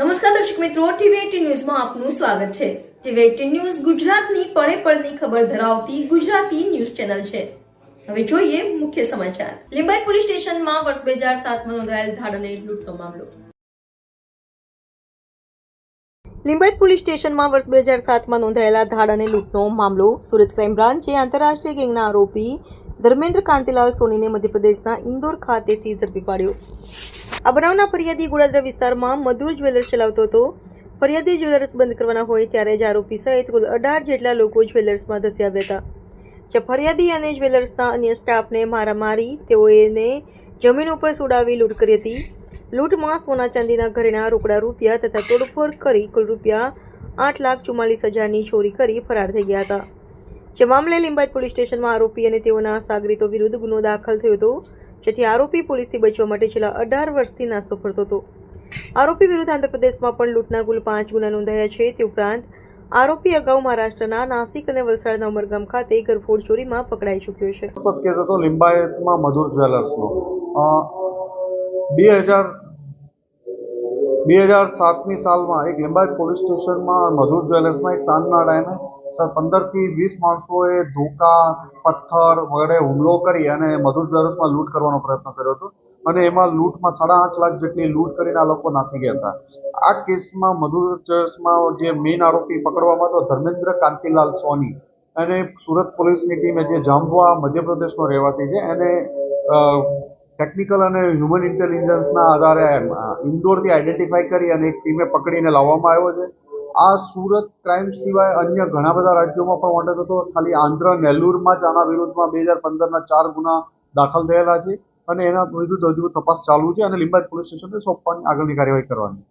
નમસ્કાર દર્શક મિત્રો, ટીવી ન્યૂઝમાં આપનું સ્વાગત છે. ટીવી ન્યૂઝ ગુજરાતની પળે પળની ખબર ધરાવતી ગુજરાતી ન્યૂઝ ચેનલ છે. હવે જોઈએ મુખ્ય સમાચાર. લિંબાયત પોલીસ સ્ટેશનમાં વર્ષ બે હજાર સાતમાં નોંધાયેલ ધાડ અને લૂંટનો મામલો. લિંબાયત પોલીસ સ્ટેશનમાં વર્ષ બે હજાર સાતમાં નોંધાયેલા ધાડ અને લૂંટનો મામલો. સુરત ક્રાઇમ બ્રાન્ચે આંતરરાષ્ટ્રીય ગેંગના આરોપી ધર્મેન્દ્ર કાંતિલાલ સોનીને મધ્યપ્રદેશના ઇન્દોર ખાતેથી ઝડપી પાડ્યો. આ બનાવના ફરિયાદી ગોડાદરા વિસ્તારમાં મધુર જ્વેલર્સ ચલાવતો હતો. ફરિયાદી જ્વેલર્સ બંધ કરવાના હોય ત્યારે જ આરોપી સહિત કુલ અઢાર જેટલા લોકો જ્વેલર્સમાં ધસી આવ્યા હતા. જે ફરિયાદી અને જ્વેલર્સના અન્ય સ્ટાફને મારામારી તેઓને જમીન ઉપર સુડાવી લૂંટ કરી હતી. લૂંટમાં સોના ચાંદીના ઘરેણા, રોકડા રૂપિયા તથા તોડફોડ કરી કુલ રૂપિયા આઠ લાખ ચુમ્માલીસ હજારની ચોરી કરી ફરાર થઈ ગયા હતા. જે મામલે પોલીસ સ્ટેશનમાં આરોપી અને તેઓના સાગરીતો વિરુદ્ધ ગુનો દાખલ થયો હતો, જેથી આરોપી પોલીસથી બચવા માટે છેલ્લા અઢાર વર્ષથી નાસ્તો ફરતો હતો. આરોપી વિરુદ્ધ આંધ્રપ્રદેશમાં પણ લૂંટના કુલ પાંચ ગુના નોંધાયા છે. તે ઉપરાંત, આરોપી અગાઉ મહારાષ્ટ્રના નાસિક અને વલસાડના ઉમરગામ ખાતે ઘરફોડ ચોરીમાં પકડાઈ ચૂક્યો છે. કેસ હતો લિંબાયતમાં મધુર જ્વેલર્સનો. બે હજાર બે હજાર સાતની સાલમાં એક લિંબાયત પોલીસ સ્ટેશનમાં મધુર જ્વેલર્સમાં એક સાંજના ટાઈમે પંદરથી વીસ માણસોએ ધોકા, પથ્થર વગેરે હુમલો કરી અને મધુર જ્વેલર્સમાં લૂંટ કરવાનો પ્રયત્ન કર્યો હતો. અને એમાં લૂંટમાં સાડા આઠ લાખ જેટલી લૂંટ કરીને આ લોકો નાસી ગયા હતા. આ કેસમાં મધુર જ્વેલર્સમાં જે મેઇન આરોપી પકડવામાં હતો, ધર્મેન્દ્ર કાંતિલાલ સોની. અને સુરત પોલીસની ટીમે જે જાંબુઆ મધ્યપ્રદેશનો રહેવાસી છે, એને ટેકનિકલ અને હ્યુમન ઇન્ટેલિજન્સના આધારે ઇન્દોરથી આઈડેન્ટિફાઈ કરી અને એક ટીમે પકડીને લાવવામાં આવ્યો છે. આ સુરત ક્રાઇમ સિવાય અન્ય ઘણા બધા રાજ્યોમાં પણ વોન્ટેડ હતો. ખાલી આંધ્ર, નેલ્લુરમાં જ આના વિરુદ્ધમાં બે હજાર પંદરના ચાર ગુના દાખલ થયેલા છે અને એના વિરુદ્ધ હજુ તપાસ ચાલુ છે અને લિંબાયત પોલીસ સ્ટેશનને સોંપવાની આગળની કાર્યવાહી કરવાની.